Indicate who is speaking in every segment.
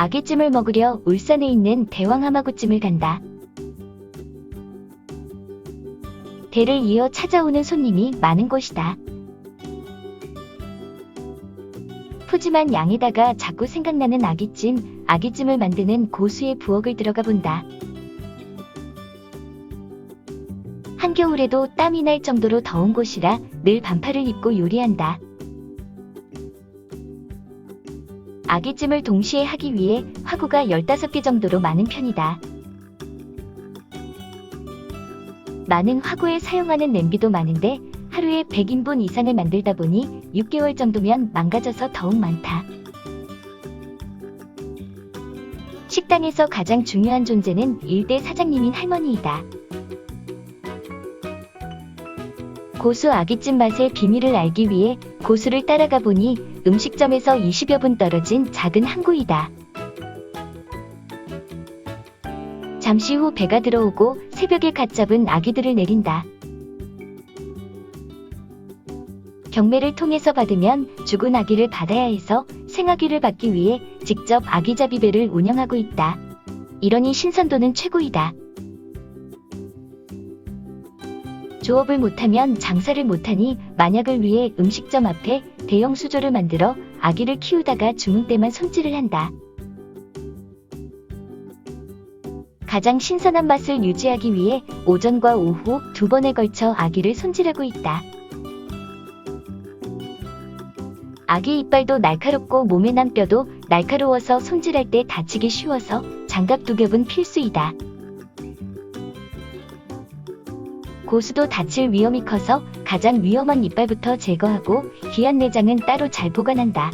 Speaker 1: 아기찜을 먹으려 울산에 있는 대왕하마구찜을 간다. 대를 이어 찾아오는 손님이 많은 곳이다. 푸짐한 양에다가 자꾸 생각나는 아기찜, 아기찜을 만드는 고수의 부엌을 들어가 본다. 한겨울에도 땀이 날 정도로 더운 곳이라 늘 반팔을 입고 요리한다. 아기찜을 동시에 하기 위해 화구가 15개 정도로 많은 편이다. 많은 화구에 사용하는 냄비도 많은데 하루에 100인분 이상을 만들다 보니 6개월 정도면 망가져서 더욱 많다. 식당에서 가장 중요한 존재는 일대 사장님인 할머니이다. 고수 아기찜 맛의 비밀을 알기 위해 고수를 따라가 보니 음식점에서 20여 분 떨어진 작은 항구이다. 잠시 후 배가 들어오고 새벽에 갓 잡은 아기들을 내린다. 경매를 통해서 받으면 죽은 아기를 받아야 해서 생아기를 받기 위해 직접 아기자비배를 운영하고 있다. 이러니 신선도는 최고이다. 조업을 못하면 장사를 못하니 만약을 위해 음식점 앞에 대형 수조를 만들어 아기를 키우다가 죽을 때만 손질을 한다. 가장 신선한 맛을 유지하기 위해 오전과 오후 두 번에 걸쳐 아기를 손질하고 있다. 아기 이빨도 날카롭고 몸에 난 뼈도 날카로워서 손질할 때 다치기 쉬워서 장갑 두 겹은 필수이다. 고수도 다칠 위험이 커서 가장 위험한 이빨부터 제거하고 귀한 내장은 따로 잘 보관한다.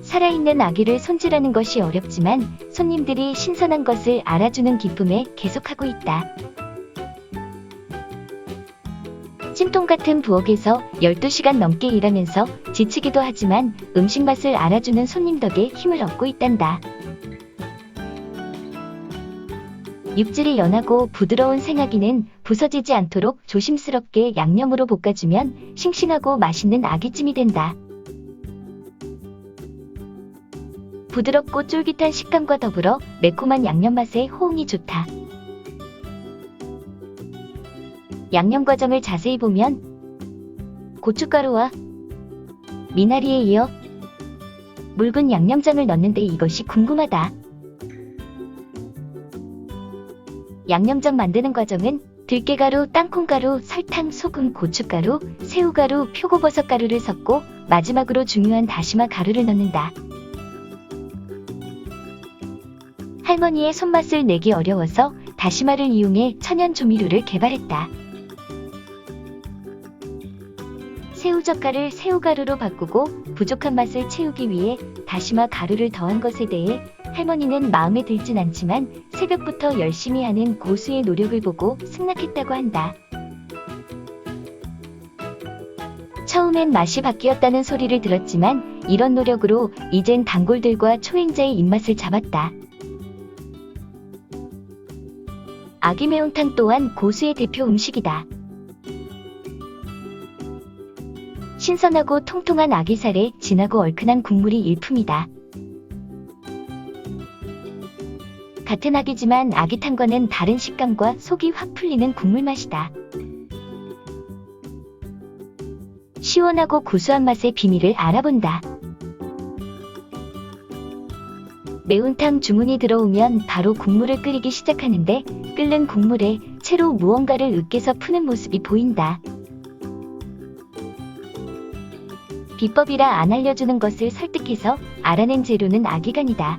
Speaker 1: 살아있는 아기를 손질하는 것이 어렵지만 손님들이 신선한 것을 알아주는 기쁨에 계속하고 있다. 찜통 같은 부엌에서 12시간 넘게 일하면서 지치기도 하지만 음식 맛을 알아주는 손님 덕에 힘을 얻고 있단다. 육질이 연하고 부드러운 생아기는 부서지지 않도록 조심스럽게 양념으로 볶아주면 싱싱하고 맛있는 아기찜이 된다. 부드럽고 쫄깃한 식감과 더불어 매콤한 양념 맛에 호응이 좋다. 양념 과정을 자세히 보면 고춧가루와 미나리에 이어 묽은 양념장을 넣는데 이것이 궁금하다. 양념장 만드는 과정은 들깨가루, 땅콩가루, 설탕, 소금, 고춧가루, 새우가루, 표고버섯 가루를 섞고 마지막으로 중요한 다시마 가루를 넣는다. 할머니의 손맛을 내기 어려워서 다시마를 이용해 천연 조미료를 개발했다. 새우젓갈을 새우가루로 바꾸고 부족한 맛을 채우기 위해 다시마 가루를 더한 것에 대해 할머니는 마음에 들진 않지만 새벽부터 열심히 하는 고수의 노력을 보고 승낙했다고 한다. 처음엔 맛이 바뀌었다는 소리를 들었지만 이런 노력으로 이젠 단골들과 초행자의 입맛을 잡았다. 아기 매운탕 또한 고수의 대표 음식이다. 신선하고 통통한 아기살에 진하고 얼큰한 국물이 일품이다. 같은 아기지만 아기탕과는 다른 식감과 속이 확 풀리는 국물 맛이다. 시원하고 구수한 맛의 비밀을 알아본다. 매운탕 주문이 들어오면 바로 국물을 끓이기 시작하는데 끓는 국물에 채로 무언가를 으깨서 푸는 모습이 보인다. 비법이라 안 알려주는 것을 설득해서 알아낸 재료는 아기간이다.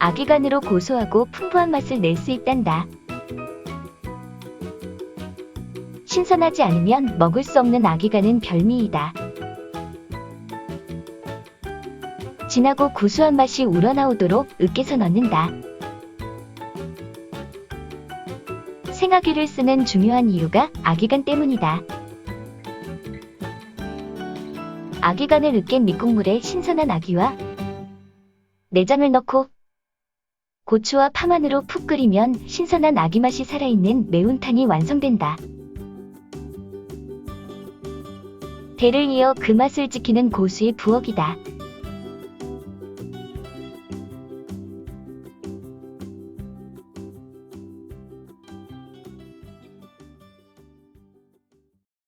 Speaker 1: 아기간으로 고소하고 풍부한 맛을 낼 수 있단다. 신선하지 않으면 먹을 수 없는 아기간은 별미이다. 진하고 구수한 맛이 우러나오도록 으깨서 넣는다. 생아기를 쓰는 중요한 이유가 아기간 때문이다. 아기간을 으깬 밑국물에 신선한 아기와 내장을 넣고 고추와 파마늘로 푹 끓이면 신선한 아기 맛이 살아있는 매운탕이 완성된다. 대를 이어 그 맛을 지키는 고수의 부엌이다.